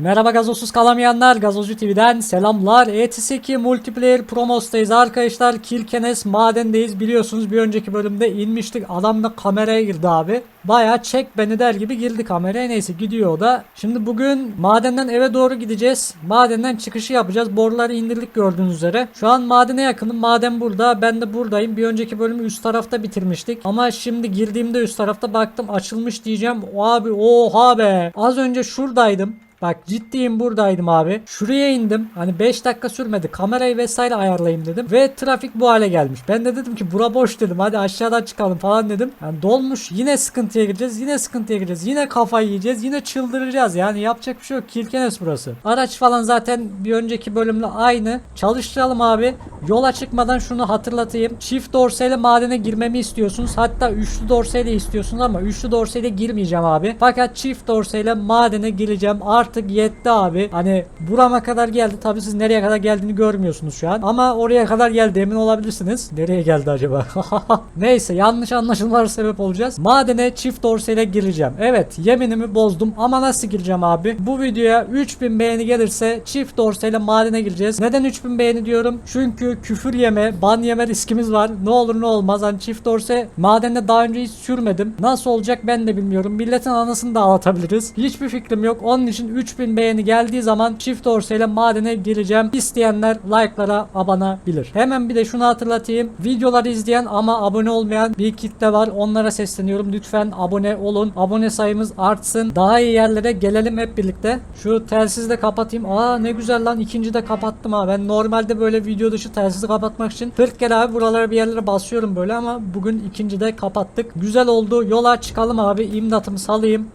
Merhaba gazozsuz kalamayanlar Gazozcu TV'den selamlar. ETS2 Multiplayer Promos'tayız arkadaşlar. Kirkenes madendeyiz biliyorsunuz bir önceki bölümde inmiştik. Adam da kameraya girdi abi. Baya çek beni der gibi girdi kameraya neyse gidiyor o da. Şimdi bugün madenden eve doğru gideceğiz. Madenden çıkışı yapacağız. Boruları indirdik gördüğünüz üzere. Şu an madene yakınım. Maden burada ben de buradayım. Bir önceki bölümü üst tarafta bitirmiştik. Ama şimdi girdiğimde üst tarafta baktım açılmış diyeceğim. Abi oha be. Az önce şuradaydım. Bak ciddiyim buradaydım abi. Şuraya indim. Hani 5 dakika sürmedi. Kamerayı vesaire ayarlayayım dedim. Ve trafik bu hale gelmiş. Ben de dedim ki bura boş dedim. Hadi aşağıdan çıkalım falan dedim. Yani dolmuş. Yine sıkıntıya gireceğiz. Yine sıkıntıya gireceğiz. Yine kafayı yiyeceğiz. Yine çıldıracağız. Yani yapacak bir şey yok. Kirkenes burası. Araç falan zaten bir önceki bölümle aynı. Çalıştıralım abi. Yola çıkmadan şunu hatırlatayım. Çift dorseyle madene girmemi istiyorsunuz. Hatta üçlü dorseyle istiyorsunuz ama üçlü dorseyle girmeyeceğim abi. Fakat çift dorseyle madene gireceğim. Artık yetti abi. Hani burama kadar geldi. Tabii siz nereye kadar geldiğini görmüyorsunuz şu an. Ama oraya kadar geldi emin olabilirsiniz. Nereye geldi acaba? Neyse yanlış anlaşılmalara sebep olacağız. Madene çift dorseyle gireceğim. Evet yeminimi bozdum ama nasıl gireceğim abi? Bu videoya 3000 beğeni gelirse çift dorseyle madene gireceğiz. Neden 3000 beğeni diyorum? Çünkü küfür yeme, ban yeme riskimiz var. Ne olur ne olmaz. Hani çift dorse madende daha önce hiç sürmedim. Nasıl olacak ben de bilmiyorum. Milletin anasını da ağlatabiliriz. Hiçbir fikrim yok. Onun için 3000 beğeni geldiği zaman çift dorseyle madene gireceğim. İsteyenler like'lara abanabilir. Hemen bir de şunu hatırlatayım. Videoları izleyen ama abone olmayan bir kitle var. Onlara sesleniyorum. Lütfen abone olun. Abone sayımız artsın. Daha iyi yerlere gelelim hep birlikte. Şu telsizi de kapatayım. Aa ne güzel lan. ikinci de kapattım ha. Ben normalde böyle video dışı telsizi kapatmak için 40 kere abi buralara bir yerlere basıyorum böyle ama bugün ikinci de kapattık. Güzel oldu. Yola çıkalım abi. İmdatımı salayım.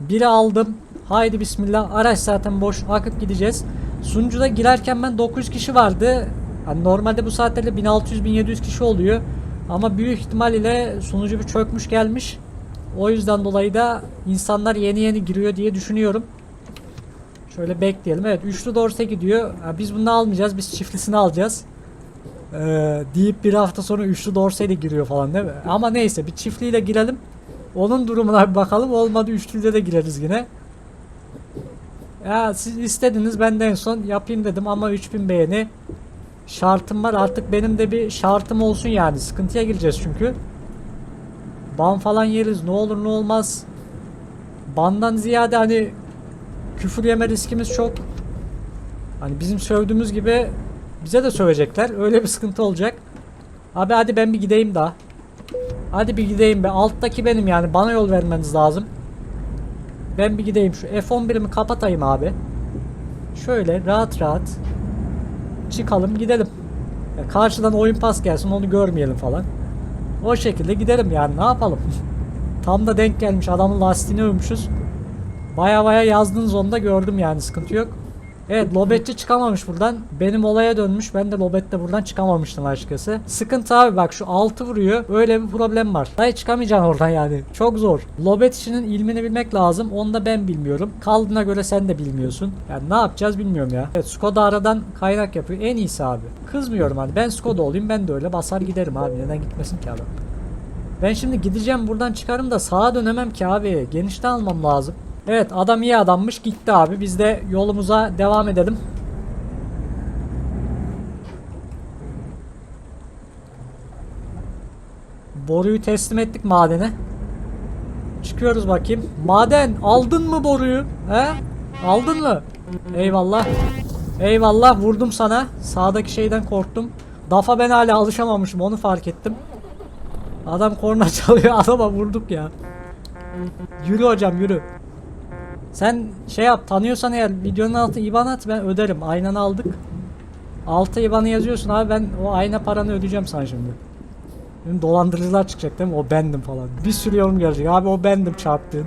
Biri aldım. Haydi bismillah. Araç zaten boş. Akıp gideceğiz. Sunucuda girerken ben 900 kişi vardı. Hani normalde bu saatlerde 1600-1700 kişi oluyor. Ama büyük ihtimal ile sunucu bir çökmüş gelmiş. O yüzden dolayı da insanlar yeni yeni giriyor diye düşünüyorum. Şöyle bekleyelim. Evet üçlü dorse gidiyor. Ha, biz bunu almayacağız. Biz çiftlisini alacağız. Ee, deyip bir hafta sonra üçlü dorseyle giriyor falan değil mi? Ama neyse bir çiftliyle girelim. Onun durumuna bir bakalım. Olmadı üçlüyle de gireriz yine. Ya siz istediniz ben de en son yapayım dedim ama 3000 beğeni şartım var. Artık benim de bir şartım olsun yani. Sıkıntıya gireceğiz çünkü. Ban falan yeriz. Ne olur ne olmaz. Bandan ziyade hani küfür yeme riskimiz çok. Hani bizim sövdüğümüz gibi bize de sövecekler. Öyle bir sıkıntı olacak. Abi hadi ben bir gideyim daha. Hadi bir gideyim be. Alttaki benim yani. Bana yol vermeniz lazım. Ben bir gideyim şu F11'imi kapatayım abi. Şöyle rahat rahat çıkalım gidelim. Ya karşıdan oyun pas gelsin onu görmeyelim falan. O şekilde gidelim yani ne yapalım. Tam da denk gelmiş adamın lastiğini övmüşüz. Baya baya yazdığınız onda gördüm yani sıkıntı yok. Evet Lobetçi çıkamamış buradan. Benim olaya dönmüş. Ben de Lobet'te buradan çıkamamıştım açıkçası. Sıkıntı abi bak şu altı vuruyor. Öyle bir problem var. Dayı çıkamayacaksın oradan yani. Çok zor. Lobet işinin ilmini bilmek lazım. Onu da ben bilmiyorum. Kaldığına göre sen de bilmiyorsun. Yani ne yapacağız bilmiyorum ya. Evet Skoda aradan kaynak yapıyor. En iyisi abi. Kızmıyorum hani. Ben Skoda olayım ben de öyle basar giderim abi. Neden gitmesin ki adam. Ben şimdi gideceğim buradan çıkarım da sağa dönemem ki abi. Genişten almam lazım. Evet adam iyi adammış gitti abi. Biz de yolumuza devam edelim. Boruyu teslim ettik madene. Çıkıyoruz bakayım. Maden aldın mı boruyu? He? Aldın mı? Eyvallah. Eyvallah vurdum sana. Sağdaki şeyden korktum. Dafa ben hala alışamamışım onu fark ettim. Adam korna çalıyor adama vurduk ya. Yürü hocam yürü. Sen şey yap tanıyorsan eğer videonun altı IBAN at ben öderim. Aynanı aldık. Altı IBAN'ı yazıyorsun abi ben o ayna paranı ödeyeceğim sana şimdi. Benim dolandırıcılar çıkacak değil mi? O bendim falan. Bir sürü yorum gelecek. Abi o bendim çarptığın.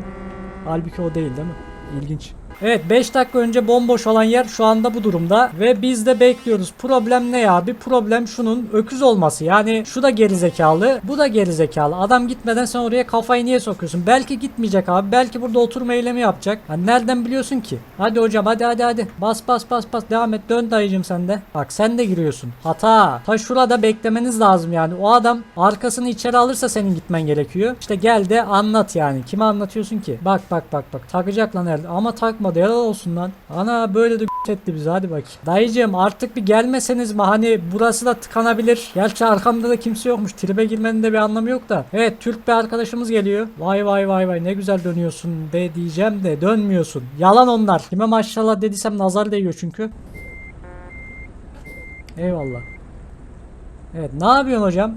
Halbuki o değil değil mi? İlginç. Evet 5 dakika önce bomboş olan yer şu anda bu durumda ve biz de bekliyoruz. Problem ne ya? Bir problem şunun öküz olması. Yani şu da gerizekalı, bu da gerizekalı. Adam gitmeden sen oraya kafayı niye sokuyorsun? Belki gitmeyecek abi. Belki burada oturma eylemi yapacak. Ha, nereden biliyorsun ki? Hadi hocam hadi hadi hadi. Bas bas bas bas devam et. Dön dayıcım sen de. Bak sen de giriyorsun. Hata. Ta şurada beklemeniz lazım yani. O adam arkasını içeri alırsa senin gitmen gerekiyor. İşte gel de anlat yani. Kime anlatıyorsun ki? Bak bak bak bak. Takacak lan herhalde. Ama takma yapmadı helal olsun lan. Ana böyle de etti bizi hadi bakayım. Dayıcığım artık bir gelmeseniz mi hani burası da tıkanabilir. Gerçi arkamda da kimse yokmuş. Tribe girmenin de bir anlamı yok da. Evet Türk bir arkadaşımız geliyor. Vay vay vay vay ne güzel dönüyorsun be diyeceğim de dönmüyorsun. Yalan onlar. Kime maşallah dediysem nazar değiyor çünkü. Eyvallah. Evet ne yapıyorsun hocam?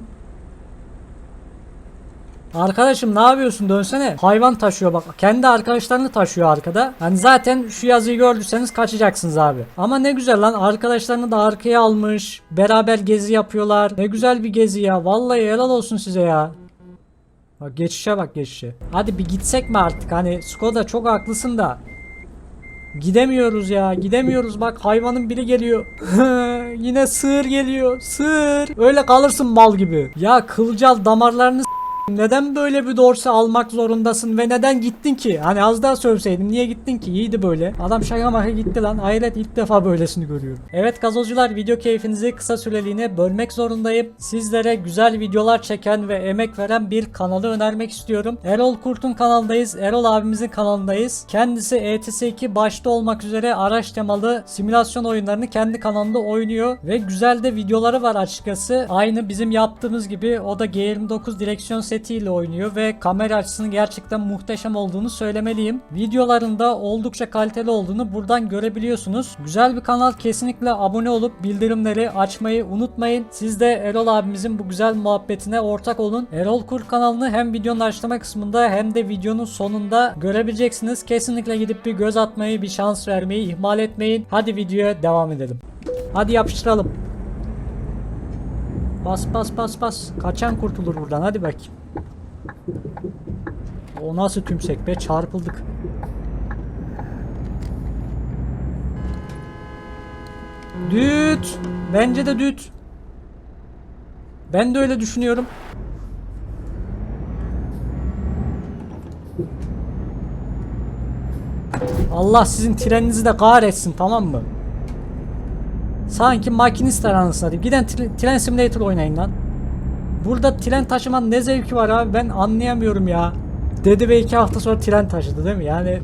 Arkadaşım ne yapıyorsun dönsene. Hayvan taşıyor bak. Kendi arkadaşlarını taşıyor arkada. Hani zaten şu yazıyı gördüyseniz kaçacaksınız abi. Ama ne güzel lan arkadaşlarını da arkaya almış. Beraber gezi yapıyorlar. Ne güzel bir gezi ya. Vallahi helal olsun size ya. Bak geçişe bak geçişe. Hadi bir gitsek mi artık? Hani Skoda çok haklısın da. Gidemiyoruz ya gidemiyoruz bak hayvanın biri geliyor. Yine sığır geliyor sığır. Öyle kalırsın mal gibi. Ya kılcal damarlarını neden böyle bir dorse almak zorundasın ve neden gittin ki? Hani az daha söyleseydim niye gittin ki? İyiydi böyle. Adam şaka maka gitti lan. Hayret ilk defa böylesini görüyorum. Evet gazozcular video keyfinizi kısa süreliğine bölmek zorundayım. Sizlere güzel videolar çeken ve emek veren bir kanalı önermek istiyorum. Erol Kurt'un kanalındayız. Erol abimizin kanalındayız. Kendisi ETS2 başta olmak üzere araç temalı simülasyon oyunlarını kendi kanalında oynuyor ve güzel de videoları var açıkçası. Aynı bizim yaptığımız gibi o da G29 direksiyon setiyle oynuyor ve kamera açısının gerçekten muhteşem olduğunu söylemeliyim. Videolarında oldukça kaliteli olduğunu buradan görebiliyorsunuz. Güzel bir kanal kesinlikle abone olup bildirimleri açmayı unutmayın. Siz de Erol abimizin bu güzel muhabbetine ortak olun. Erol Kurt kanalını hem videonun açıklama kısmında hem de videonun sonunda görebileceksiniz. Kesinlikle gidip bir göz atmayı, bir şans vermeyi ihmal etmeyin. Hadi videoya devam edelim. Hadi yapıştıralım. Bas bas bas bas. Kaçan kurtulur buradan hadi bakayım. O nasıl tümsek be çarpıldık. Düt. Bence de düt. Ben de öyle düşünüyorum. Allah sizin treninizi de kahretsin tamam mı? Sanki makinistler anasını satayım. Giden tren simulator oynayın lan. Burada tren taşımanın ne zevki var abi ben anlayamıyorum ya. Dedi ve iki hafta sonra tren taşıdı değil mi? Yani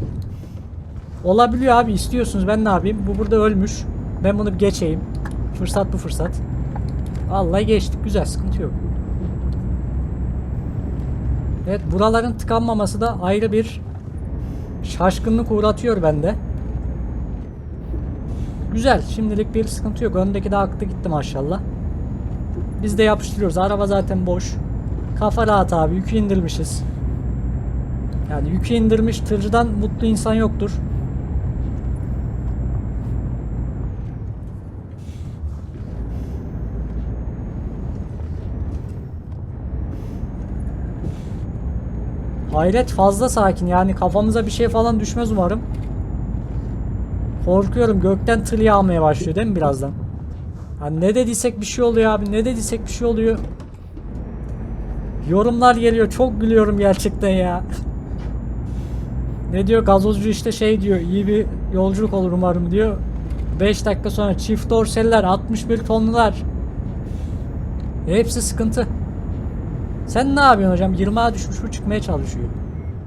olabiliyor abi istiyorsunuz ben ne yapayım? Bu burada ölmüş. Ben bunu geçeyim. Fırsat bu fırsat. Vallahi geçtik güzel sıkıntı yok. Evet buraların tıkanmaması da ayrı bir şaşkınlık uğratıyor bende. Güzel şimdilik bir sıkıntı yok. Öndeki de aktı gitti maşallah. Biz de yapıştırıyoruz. Araba zaten boş. Kafa rahat abi. Yükü indirmişiz. Yani yükü indirmiş tırcıdan mutlu insan yoktur. Hayret fazla sakin yani kafamıza bir şey falan düşmez umarım. Korkuyorum gökten tır yağmaya başlıyor değil mi birazdan? Hani ne dediysek bir şey oluyor abi ne dediysek bir şey oluyor. Yorumlar geliyor çok gülüyorum gerçekten ya. ne diyor gazozcu işte şey diyor iyi bir yolculuk olur umarım diyor. 5 dakika sonra çift dorseller 61 tonlular. Hepsi sıkıntı. Sen ne yapıyorsun hocam? 20'a düşmüş bu çıkmaya çalışıyor.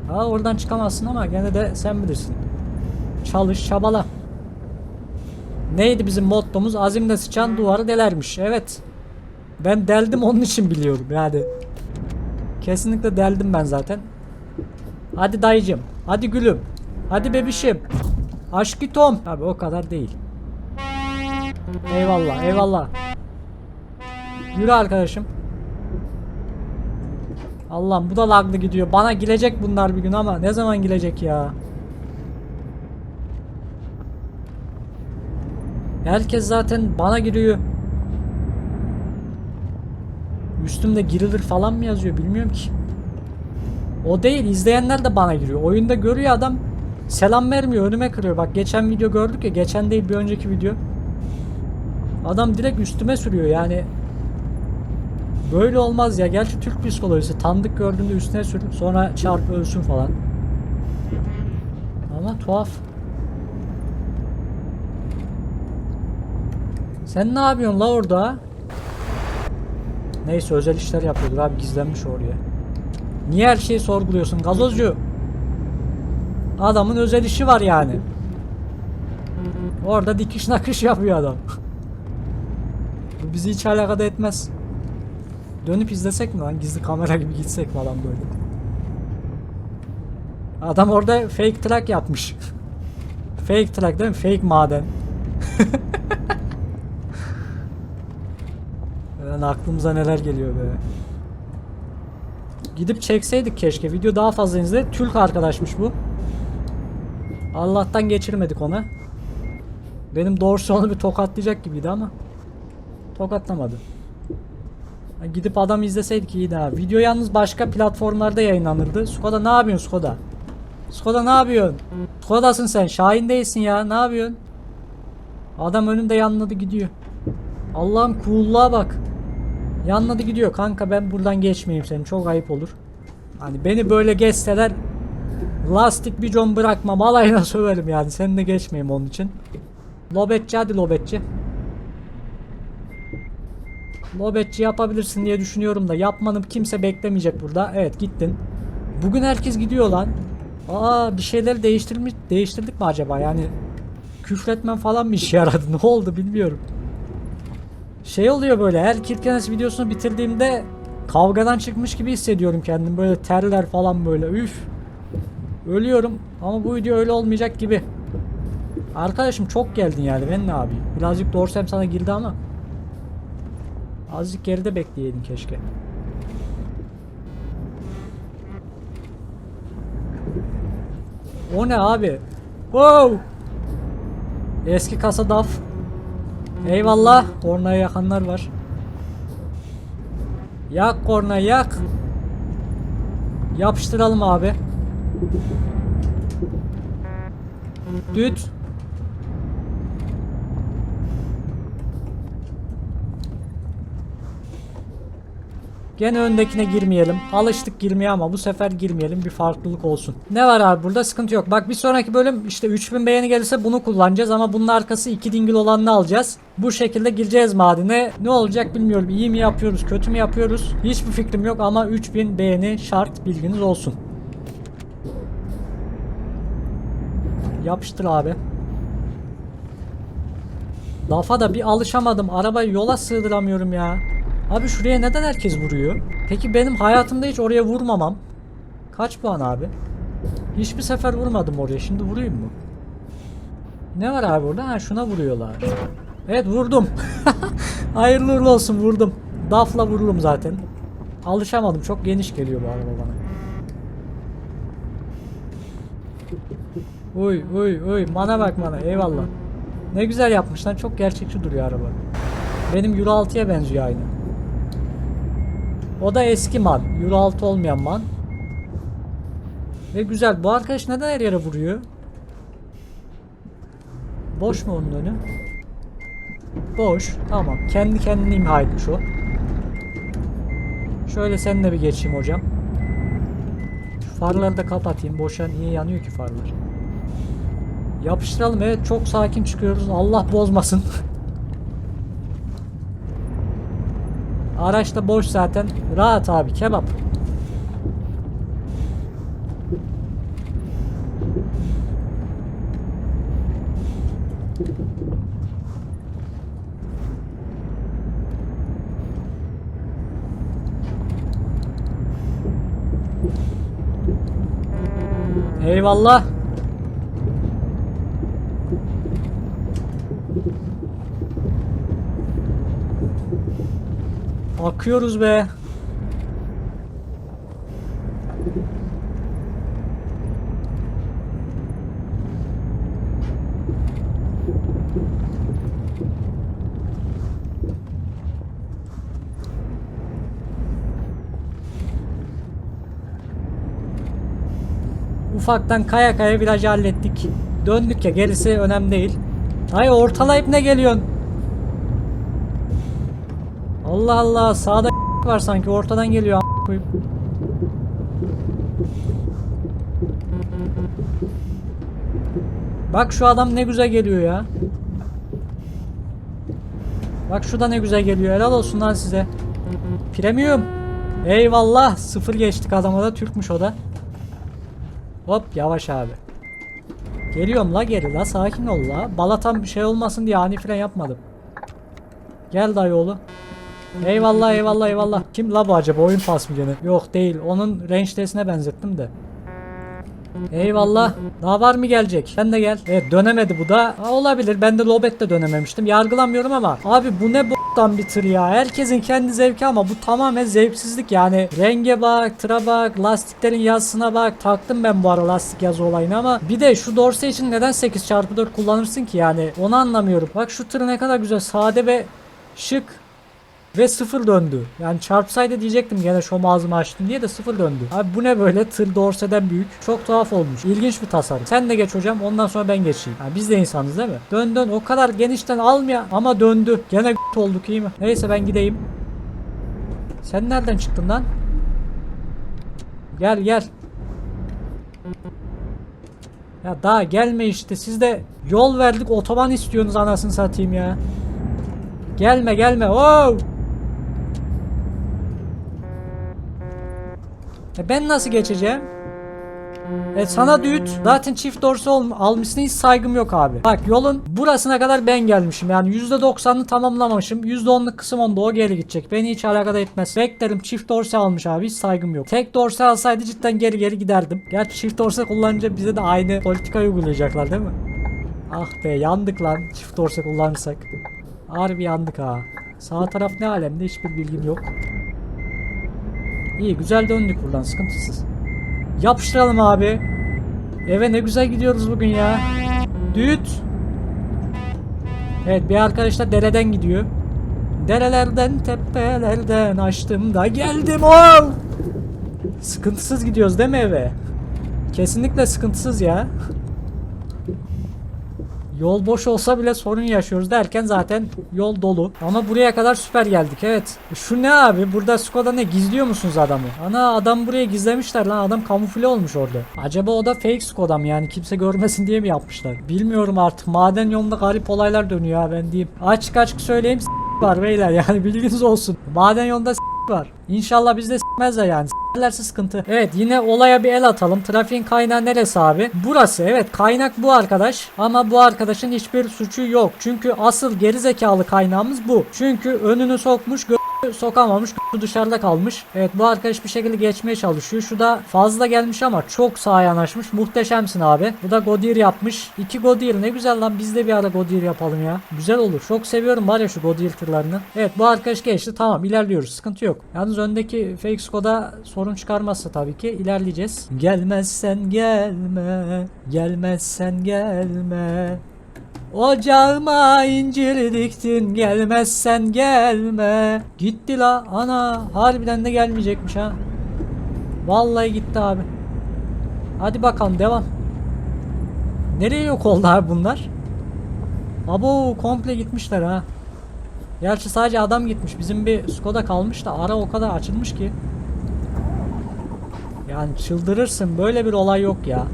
Ha oradan çıkamazsın ama gene de sen bilirsin. Çalış çabala. Neydi bizim mottomuz? Azimle sıçan duvarı delermiş. Evet. Ben deldim onun için biliyorum yani. Kesinlikle deldim ben zaten. Hadi dayıcım. Hadi gülüm. Hadi bebişim. Aşkı Tom. Abi o kadar değil. Eyvallah eyvallah. Yürü arkadaşım. Allah'ım bu da laglı gidiyor. Bana gelecek bunlar bir gün ama ne zaman gelecek ya? Herkes zaten bana giriyor. Üstümde girilir falan mı yazıyor bilmiyorum ki. O değil izleyenler de bana giriyor. Oyunda görüyor adam selam vermiyor önüme kırıyor. Bak geçen video gördük ya geçen değil bir önceki video. Adam direkt üstüme sürüyor yani. Böyle olmaz ya. Gerçi Türk psikolojisi tanıdık gördüğünde üstüne sürüp sonra çarp ölsün falan. Ama tuhaf. Sen ne yapıyorsun la orada? Neyse özel işler yapıyordur abi gizlenmiş oraya. Niye her şeyi sorguluyorsun gazozcu? Adamın özel işi var yani. Orada dikiş nakış yapıyor adam. Bu bizi hiç alakadar etmez. Dönüp izlesek mi lan? Gizli kamera gibi gitsek falan böyle. Adam orada fake track yapmış. fake track değil mi? Fake maden. Lan aklımıza neler geliyor be. Gidip çekseydik keşke. Video daha fazla izle. Türk arkadaşmış bu. Allah'tan geçirmedik ona. Benim doğrusu onu bir tokatlayacak gibiydi ama tokatlamadı. Ha, Gidip adam izleseydik iyiydi ha. Video yalnız başka platformlarda yayınlanırdı. Skoda ne yapıyorsun Skoda? Skoda ne yapıyorsun? Skoda'sın sen. Şahin değilsin ya. Ne yapıyorsun? Adam önümde yanladı gidiyor. Allah'ım cool'luğa bak. Yanladı gidiyor. Kanka ben buradan geçmeyeyim senin. Çok ayıp olur. Hani beni böyle geçseler lastik bir con bırakmam. Alayına söverim yani. Seni de geçmeyeyim onun için. Lobetçi hadi lobetçi. Lobetçi yapabilirsin diye düşünüyorum da yapmanı kimse beklemeyecek burada. Evet gittin. Bugün herkes gidiyor lan. Aa bir şeyleri değiştirmiş değiştirdik mi acaba? Yani küfretmem falan mı işe yaradı? Ne oldu bilmiyorum. Şey oluyor böyle her Kirkenes videosunu bitirdiğimde kavgadan çıkmış gibi hissediyorum kendimi. Böyle terler falan böyle. Üf. Ölüyorum ama bu video öyle olmayacak gibi. Arkadaşım çok geldin yani ben ne yapayım? Birazcık dorsem sana girdi ama. Azıcık geride bekleyeydin keşke. O ne abi? Wow! Eski kasa daf. Eyvallah. Kornaya yakanlar var. Yak korna yak. Yapıştıralım abi. Düt. Gene öndekine girmeyelim. Alıştık girmeye ama bu sefer girmeyelim. Bir farklılık olsun. Ne var abi burada sıkıntı yok. Bak bir sonraki bölüm işte 3000 beğeni gelirse bunu kullanacağız ama bunun arkası 2 dingil olanını alacağız. Bu şekilde gireceğiz madene. Ne olacak bilmiyorum. İyi mi yapıyoruz, kötü mü yapıyoruz? Hiçbir fikrim yok ama 3000 beğeni şart bilginiz olsun. Yapıştır abi. Lafa da bir alışamadım. Arabayı yola sığdıramıyorum ya. Abi şuraya neden herkes vuruyor? Peki benim hayatımda hiç oraya vurmamam. Kaç puan abi? Hiçbir sefer vurmadım oraya. Şimdi vurayım mı? Ne var abi orada? Ha şuna vuruyorlar. Evet vurdum. Hayırlı uğurlu olsun vurdum. Dafla vururum zaten. Alışamadım. Çok geniş geliyor bu araba bana. Uy uy uy bana bak bana eyvallah. Ne güzel yapmış lan çok gerçekçi duruyor araba. Benim Euro 6'ya benziyor aynı. O da eski man. Euro 6 olmayan man. Ve güzel. Bu arkadaş neden her yere vuruyor? Boş mu onun önü? Boş. Tamam. Kendi kendini imha etmiş o. Şöyle seninle bir geçeyim hocam. Şu farları da kapatayım. Boşa niye yanıyor ki farlar? Yapıştıralım. Evet çok sakin çıkıyoruz. Allah bozmasın. Araç da boş zaten. Rahat abi kebap. Eyvallah. Akıyoruz be. Ufaktan kaya kaya virajı hallettik. Döndük ya gerisi önemli değil. Ay ortalayıp ne geliyorsun? Allah Allah sağda var sanki ortadan geliyor koyayım. Bak şu adam ne güzel geliyor ya. Bak şu da ne güzel geliyor. Helal olsun lan size. Premium. Eyvallah. Sıfır geçtik adama da. Türkmüş o da. Hop yavaş abi. Geliyorum la geri la sakin ol la. Balatan bir şey olmasın diye ani fren yapmadım. Gel dayı oğlu. Eyvallah eyvallah eyvallah. Kim la bu acaba oyun pas mı gene? Yok değil onun range testine benzettim de. Eyvallah. Daha var mı gelecek? Sen de gel. Evet dönemedi bu da. Ha, olabilir. Ben de Lobet de dönememiştim. Yargılamıyorum ama. Abi bu ne b**tan bir tır ya. Herkesin kendi zevki ama bu tamamen zevksizlik yani. Renge bak, tıra bak, lastiklerin yazısına bak. Taktım ben bu ara lastik yazı olayını ama bir de şu dorse için neden 8x4 kullanırsın ki yani? Onu anlamıyorum. Bak şu tır ne kadar güzel. Sade ve şık. Ve sıfır döndü. Yani çarpsaydı diyecektim gene şom ağzımı açtım diye de sıfır döndü. Abi bu ne böyle tır dorseden büyük. Çok tuhaf olmuş. İlginç bir tasarım. Sen de geç hocam ondan sonra ben geçeyim. Yani biz de insanız değil mi? Dön dön o kadar genişten almıyor ama döndü. Gene olduk iyi mi? Neyse ben gideyim. Sen nereden çıktın lan? Gel gel. Ya daha gelme işte siz de yol verdik otoban istiyorsunuz anasını satayım ya. Gelme gelme. Oo! E ben nasıl geçeceğim? E sana düğüt zaten çift dorsu ol- almışsın hiç saygım yok abi. Bak yolun burasına kadar ben gelmişim yani %90'ını tamamlamamışım. %10'luk kısım onda o geri gidecek. Beni hiç alakadar etmez. Beklerim çift dorse almış abi hiç saygım yok. Tek dorse alsaydı cidden geri geri giderdim. Gerçi çift dorse kullanınca bize de aynı politika uygulayacaklar değil mi? Ah be yandık lan çift dorse kullanırsak. Harbi yandık ha. Sağ taraf ne alemde hiçbir bilgim yok. İyi güzel döndük buradan sıkıntısız. Yapıştıralım abi. Eve ne güzel gidiyoruz bugün ya. Düt. Evet bir arkadaş da dereden gidiyor. Derelerden tepelerden açtım da geldim o. Sıkıntısız gidiyoruz değil mi eve? Kesinlikle sıkıntısız ya. Yol boş olsa bile sorun yaşıyoruz derken zaten yol dolu. Ama buraya kadar süper geldik evet. Şu ne abi burada Skoda ne gizliyor musunuz adamı? Ana adam buraya gizlemişler lan adam kamufle olmuş orada. Acaba o da fake Skoda mı yani kimse görmesin diye mi yapmışlar? Bilmiyorum artık maden yolunda garip olaylar dönüyor ha ben diyeyim. Açık açık söyleyeyim var beyler yani bilginiz olsun. Maden yolunda var. İnşallah bizde s**mezler yani. S**lerse sıkıntı. Evet yine olaya bir el atalım. Trafiğin kaynağı neresi abi? Burası evet kaynak bu arkadaş. Ama bu arkadaşın hiçbir suçu yok. Çünkü asıl gerizekalı kaynağımız bu. Çünkü önünü sokmuş gö- sokamamış gö- dışarıda kalmış. Evet bu arkadaş bir şekilde geçmeye çalışıyor. Şu da fazla gelmiş ama çok sağa yanaşmış. Muhteşemsin abi. Bu da Godir yapmış. İki Godir ne güzel lan biz de bir ara Godir yapalım ya. Güzel olur. Çok seviyorum var ya şu Godir tırlarını. Evet bu arkadaş geçti. Tamam ilerliyoruz. Sıkıntı yok. Yalnız öndeki fake Skoda sorun çıkarmazsa tabii ki ilerleyeceğiz. Gelmezsen gelme. Gelmezsen gelme. Ocağıma incir diktin gelmezsen gelme. Gitti la ana harbiden de gelmeyecekmiş ha. Vallahi gitti abi. Hadi bakalım devam. Nereye yok oldu abi bunlar? Abo komple gitmişler ha. Gerçi sadece adam gitmiş. Bizim bir Skoda kalmış da ara o kadar açılmış ki. Yani çıldırırsın. Böyle bir olay yok ya.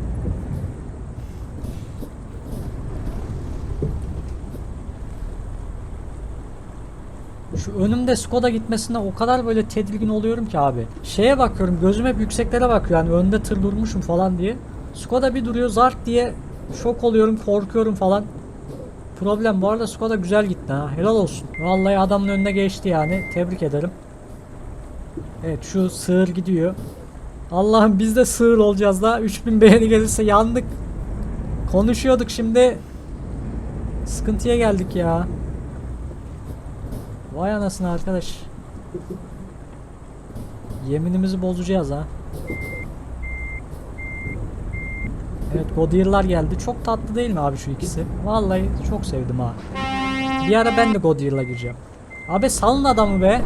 Şu önümde Skoda gitmesine o kadar böyle tedirgin oluyorum ki abi. Şeye bakıyorum gözüm hep yükseklere bakıyor yani önde tır durmuşum falan diye. Skoda bir duruyor zart diye şok oluyorum korkuyorum falan. Problem bu arada Skoda güzel gitti ha helal olsun. Vallahi adamın önüne geçti yani tebrik ederim. Evet şu sığır gidiyor. Allah'ım biz de sığır olacağız da 3000 beğeni gelirse yandık. Konuşuyorduk şimdi. Sıkıntıya geldik ya. Vay anasını arkadaş. Yeminimizi bozacağız ha. Evet Godier'lar geldi. Çok tatlı değil mi abi şu ikisi? Vallahi çok sevdim ha. Bir ara ben de Godier'la gireceğim. Abi salın adamı be.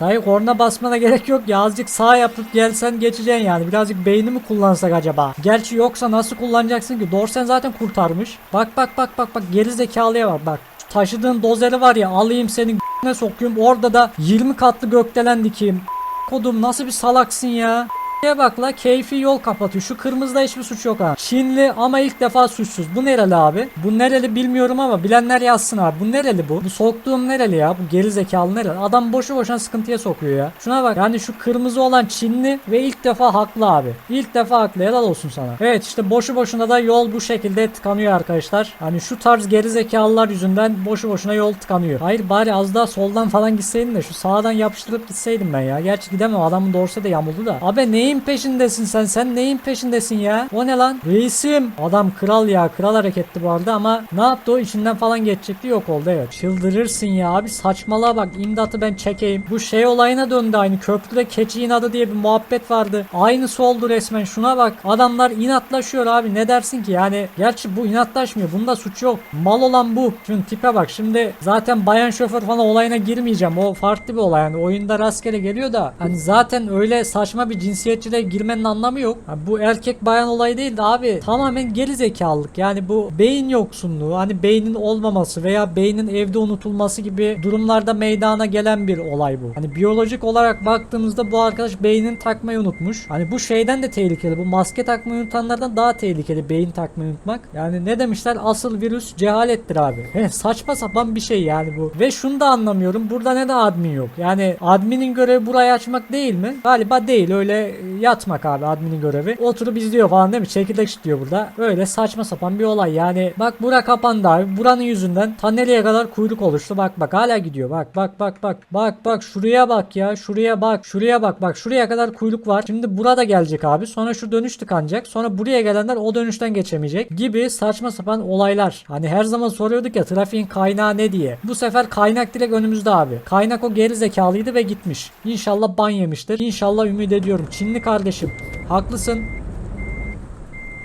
Dayı korna basmana gerek yok ya azıcık sağ yapıp gelsen geçeceksin yani birazcık beynimi kullansak acaba Gerçi yoksa nasıl kullanacaksın ki Dorsen zaten kurtarmış Bak bak bak bak bak geri zekalıya bak bak Taşıdığın dozeri var ya alayım senin ne sokayım. Orada da 20 katlı gökdelen dikeyim. Kodum nasıl bir salaksın ya Şuraya bak la keyfi yol kapatıyor. Şu kırmızıda hiçbir suç yok ha. Çinli ama ilk defa suçsuz. Bu nereli abi? Bu nereli bilmiyorum ama bilenler yazsın abi. Bu nereli bu? Bu soktuğum nereli ya? Bu geri zekalı nereli? Adam boşu boşuna sıkıntıya sokuyor ya. Şuna bak yani şu kırmızı olan Çinli ve ilk defa haklı abi. İlk defa haklı. Helal olsun sana. Evet işte boşu boşuna da yol bu şekilde tıkanıyor arkadaşlar. Hani şu tarz geri zekalılar yüzünden boşu boşuna yol tıkanıyor. Hayır bari az daha soldan falan gitseydin de şu sağdan yapıştırıp gitseydim ben ya. Gerçi gidemem adamın doğrusu da yamuldu da. Abi neyin peşindesin sen? Sen neyin peşindesin ya? O ne lan? Reisim. Adam kral ya. Kral hareketli bu arada ama ne yaptı o? içinden falan geçecekti. Yok oldu evet. Çıldırırsın ya abi. Saçmalığa bak. İmdatı ben çekeyim. Bu şey olayına döndü aynı. Köprüde keçi inadı diye bir muhabbet vardı. Aynısı oldu resmen. Şuna bak. Adamlar inatlaşıyor abi. Ne dersin ki? Yani gerçi bu inatlaşmıyor. Bunda suç yok. Mal olan bu. Şunun tipe bak. Şimdi zaten bayan şoför falan olayına girmeyeceğim. O farklı bir olay. Yani oyunda rastgele geliyor da hani zaten öyle saçma bir cinsiyetçiliğe girmenin anlamı yok. Ha, bu erkek bayan olayı değil de abi tamamen geri zekalılık. Yani bu beyin yoksunluğu, hani beynin olmaması veya beynin evde unutulması gibi durumlarda meydana gelen bir olay bu. Hani biyolojik olarak baktığımızda bu arkadaş beynini takmayı unutmuş. Hani bu şeyden de tehlikeli. Bu maske takmayı unutanlardan daha tehlikeli beyin takmayı unutmak. Yani ne demişler? Asıl virüs cehalettir abi. He, saçma sapan bir şey yani bu. Ve şunu da anlamıyorum. Burada ne de admin yok. Yani adminin görevi burayı açmak değil mi? Galiba değil. Öyle yatmak abi adminin görevi. Oturup izliyor falan değil mi? Çekirdek çitliyor burada. Öyle saçma sapan bir olay. Yani bak bura kapandı abi. Buranın yüzünden ta nereye kadar kuyruk oluştu. Bak bak hala gidiyor. Bak bak bak bak. Bak bak şuraya bak ya. Şuraya bak. Şuraya bak. Bak şuraya kadar kuyruk var. Şimdi burada gelecek abi. Sonra şu dönüş tıkanacak. Sonra buraya gelenler o dönüşten geçemeyecek. Gibi saçma sapan olaylar. Hani her zaman soruyorduk ya trafiğin kaynağı ne diye. Bu sefer kaynak direkt önümüzde abi. Kaynak o geri zekalıydı ve gitmiş. İnşallah ban yemiştir. İnşallah ümit ediyorum. Çinli kardeşim. Haklısın.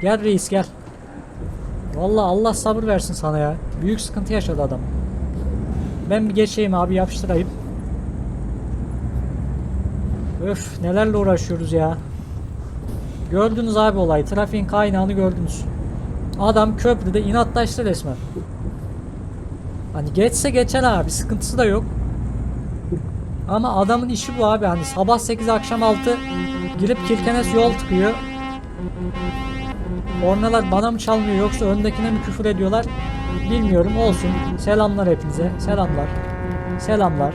Gel reis gel. Vallahi Allah sabır versin sana ya. Büyük sıkıntı yaşadı adam. Ben bir geçeyim abi yapıştırayım. Öf nelerle uğraşıyoruz ya. Gördünüz abi olayı. Trafiğin kaynağını gördünüz. Adam köprüde inatlaştı resmen. Hani geçse geçer abi. Sıkıntısı da yok. Ama adamın işi bu abi. Hani sabah 8 akşam 6 girip Kirkenes yol tıkıyor. Kornalar bana mı çalmıyor yoksa öndekine mi küfür ediyorlar bilmiyorum olsun. Selamlar hepinize. Selamlar. Selamlar.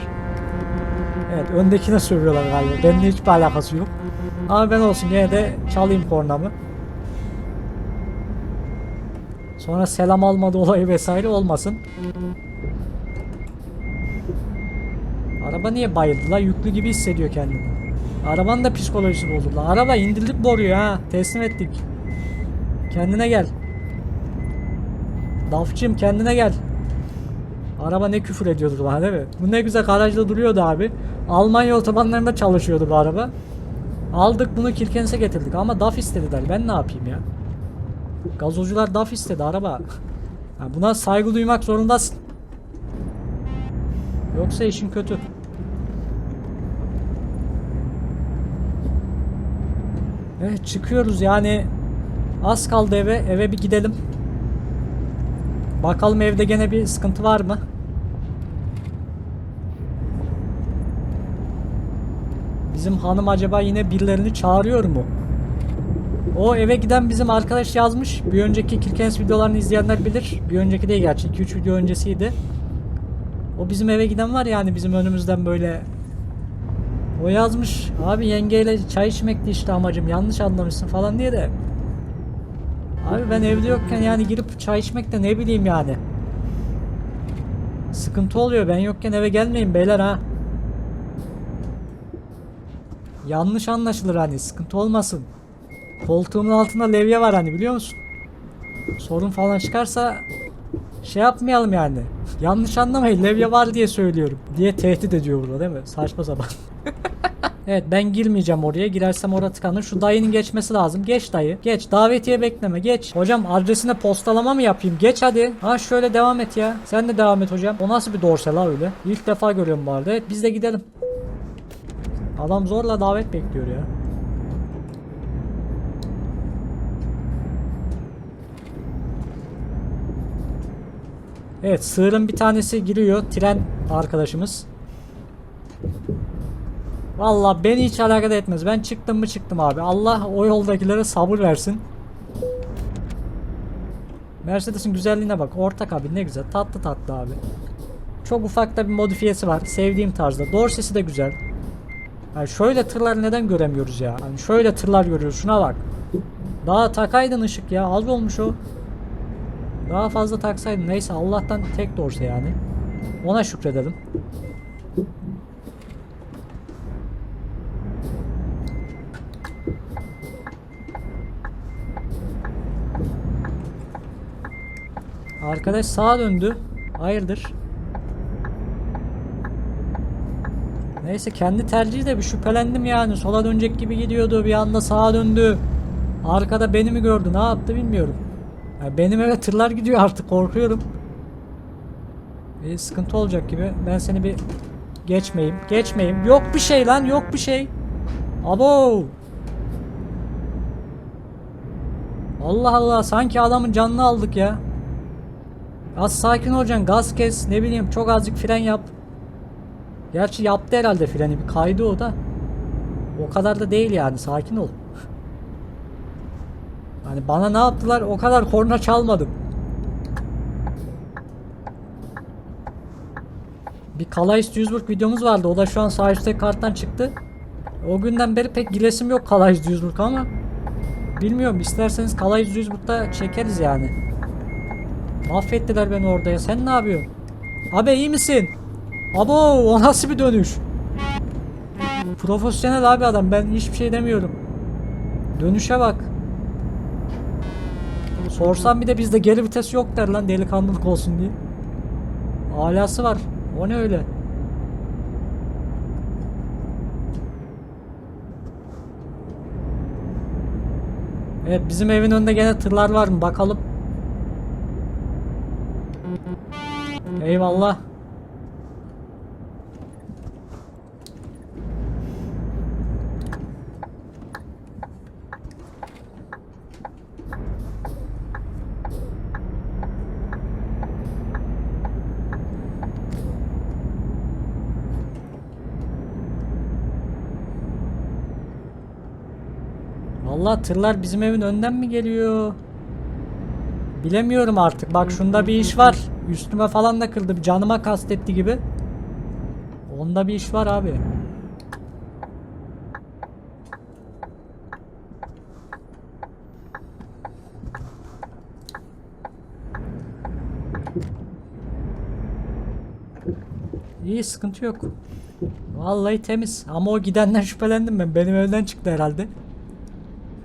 Evet öndekine sövüyorlar galiba. Benimle hiçbir alakası yok. Ama ben olsun yine de çalayım kornamı. Sonra selam almadı olayı vesaire olmasın. Araba niye bayıldı la? Yüklü gibi hissediyor kendini. Arabanın da psikolojisi bozuldu. Araba indirdik boruyu ha. Teslim ettik. Kendine gel. Dafçım kendine gel. Araba ne küfür ediyordu bana değil mi? Bu ne güzel garajda duruyordu abi. Almanya otobanlarında çalışıyordu bu araba. Aldık bunu Kirkenes'e getirdik ama DAF istediler. Ben ne yapayım ya? Gazozcular DAF istedi araba. Ha, buna saygı duymak zorundasın. Yoksa işin kötü. Evet çıkıyoruz yani az kaldı eve eve bir gidelim. Bakalım evde gene bir sıkıntı var mı? Bizim hanım acaba yine birilerini çağırıyor mu? O eve giden bizim arkadaş yazmış. Bir önceki Kirkenes videolarını izleyenler bilir. Bir önceki değil gerçi 2-3 video öncesiydi. O bizim eve giden var yani bizim önümüzden böyle o yazmış abi yengeyle çay içmekti işte amacım yanlış anlamışsın falan diye de. Abi ben evde yokken yani girip çay içmek de ne bileyim yani. Sıkıntı oluyor. Ben yokken eve gelmeyin beyler ha. Yanlış anlaşılır hani sıkıntı olmasın. Koltuğumun altında levye var hani biliyor musun? Sorun falan çıkarsa şey yapmayalım yani. Yanlış anlamayın levye var diye söylüyorum. Diye tehdit ediyor burada değil mi? Saçma sapan. evet ben girmeyeceğim oraya. Girersem orada tıkanır. Şu dayının geçmesi lazım. Geç dayı. Geç. Davetiye bekleme. Geç. Hocam adresine postalama mı yapayım? Geç hadi. Ha şöyle devam et ya. Sen de devam et hocam. O nasıl bir dorsal ha öyle? İlk defa görüyorum bu arada. Evet biz de gidelim. Adam zorla davet bekliyor ya. Evet sığırın bir tanesi giriyor. Tren arkadaşımız. Valla beni hiç alakadar etmez. Ben çıktım mı çıktım abi. Allah o yoldakilere sabır versin. Mercedes'in güzelliğine bak. Orta kabin ne güzel. Tatlı tatlı abi. Çok ufak da bir modifiyesi var. Sevdiğim tarzda. Dorsesi de güzel. Yani şöyle tırlar neden göremiyoruz ya? Hani şöyle tırlar görüyoruz. Şuna bak. Daha takaydın ışık ya. Az olmuş o. Daha fazla taksaydın. Neyse Allah'tan tek dorse yani. Ona şükredelim. Arkadaş sağa döndü. Hayırdır? Neyse kendi tercihi de bir şüphelendim yani. Sola dönecek gibi gidiyordu. Bir anda sağa döndü. Arkada beni mi gördü? Ne yaptı bilmiyorum. Ya benim eve tırlar gidiyor artık korkuyorum. Bir sıkıntı olacak gibi. Ben seni bir geçmeyeyim. Geçmeyeyim. Yok bir şey lan yok bir şey. Abo. Allah Allah sanki adamın canını aldık ya. Az sakin olacaksın gaz kes ne bileyim çok azıcık fren yap. Gerçi yaptı herhalde freni bir kaydı o da. O kadar da değil yani sakin ol. Hani bana ne yaptılar o kadar korna çalmadım. Bir Calais Duisburg videomuz vardı o da şu an sağ üstteki karttan çıktı. O günden beri pek gilesim yok Calais Duisburg ama bilmiyorum isterseniz Calais Duisburg'da çekeriz yani. Mahvettiler beni orada ya. Sen ne yapıyorsun? Abi iyi misin? Abo o nasıl bir dönüş? Profesyonel abi adam. Ben hiçbir şey demiyorum. Dönüşe bak. Sorsam bir de bizde geri vites yok der lan delikanlılık olsun diye. Alası var. O ne öyle? Evet bizim evin önünde gene tırlar var mı bakalım. Eyvallah. Vallahi tırlar bizim evin önden mi geliyor? Bilemiyorum artık. Bak şunda bir iş var. Üstüme falan da kırdı. Canıma kastetti gibi. Onda bir iş var abi. İyi sıkıntı yok. Vallahi temiz. Ama o gidenden şüphelendim ben. Benim evden çıktı herhalde.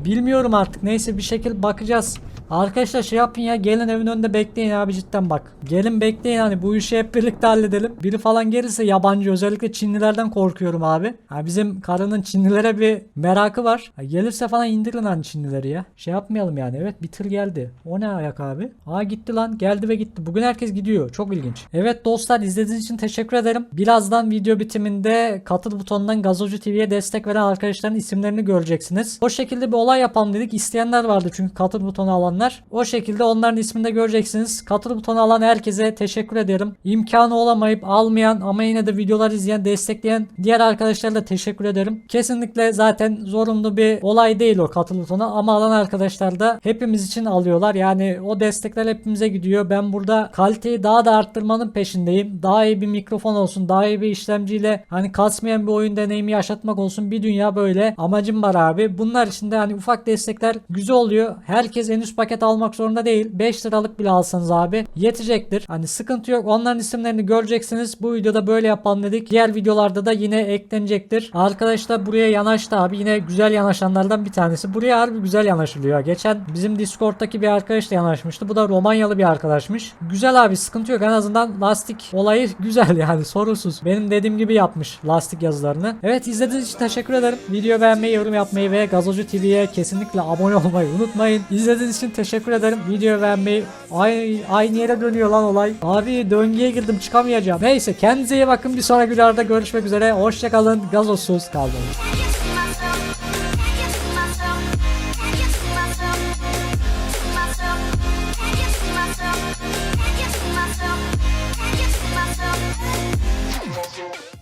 Bilmiyorum artık. Neyse bir şekilde bakacağız. Arkadaşlar şey yapın ya gelin evin önünde bekleyin abi cidden bak. Gelin bekleyin hani bu işi hep birlikte halledelim. Biri falan gelirse yabancı özellikle Çinlilerden korkuyorum abi. Ha bizim karının Çinlilere bir merakı var. Ha, gelirse falan indirin hani Çinlileri ya. Şey yapmayalım yani evet bir tır geldi. O ne ayak abi? Aa gitti lan geldi ve gitti. Bugün herkes gidiyor. Çok ilginç. Evet dostlar izlediğiniz için teşekkür ederim. Birazdan video bitiminde katıl butonundan Gazocu TV'ye destek veren arkadaşların isimlerini göreceksiniz. O şekilde bir olay yapalım dedik. İsteyenler vardı çünkü katıl butonu alanlar. O şekilde onların ismini de göreceksiniz. Katıl butonu alan herkese teşekkür ederim. İmkanı olamayıp almayan ama yine de videolar izleyen, destekleyen diğer arkadaşlara da teşekkür ederim. Kesinlikle zaten zorunlu bir olay değil o katıl butonu ama alan arkadaşlar da hepimiz için alıyorlar. Yani o destekler hepimize gidiyor. Ben burada kaliteyi daha da arttırmanın peşindeyim. Daha iyi bir mikrofon olsun, daha iyi bir işlemciyle hani kasmayan bir oyun deneyimi yaşatmak olsun. Bir dünya böyle amacım var abi. Bunlar için de hani ufak destekler güzel oluyor. Herkes en üst paket almak zorunda değil. 5 liralık bile alsanız abi yetecektir. Hani sıkıntı yok. Onların isimlerini göreceksiniz. Bu videoda böyle yapalım dedik. Diğer videolarda da yine eklenecektir. Arkadaş da buraya yanaştı abi. Yine güzel yanaşanlardan bir tanesi. Buraya harbi güzel yanaşılıyor. Geçen bizim Discord'daki bir arkadaş da yanaşmıştı. Bu da Romanyalı bir arkadaşmış. Güzel abi sıkıntı yok. En azından lastik olayı güzel yani sorunsuz. Benim dediğim gibi yapmış lastik yazılarını. Evet izlediğiniz için teşekkür ederim. Video beğenmeyi, yorum yapmayı ve Gazocu TV'ye kesinlikle abone olmayı unutmayın. İzlediğiniz için teşekkür ederim. Video beğenmeyi ay, aynı yere dönüyor lan olay. Abi döngüye girdim çıkamayacağım. Neyse kendinize iyi bakın. Bir sonraki videoda görüşmek üzere. Hoşçakalın. Gazozsuz just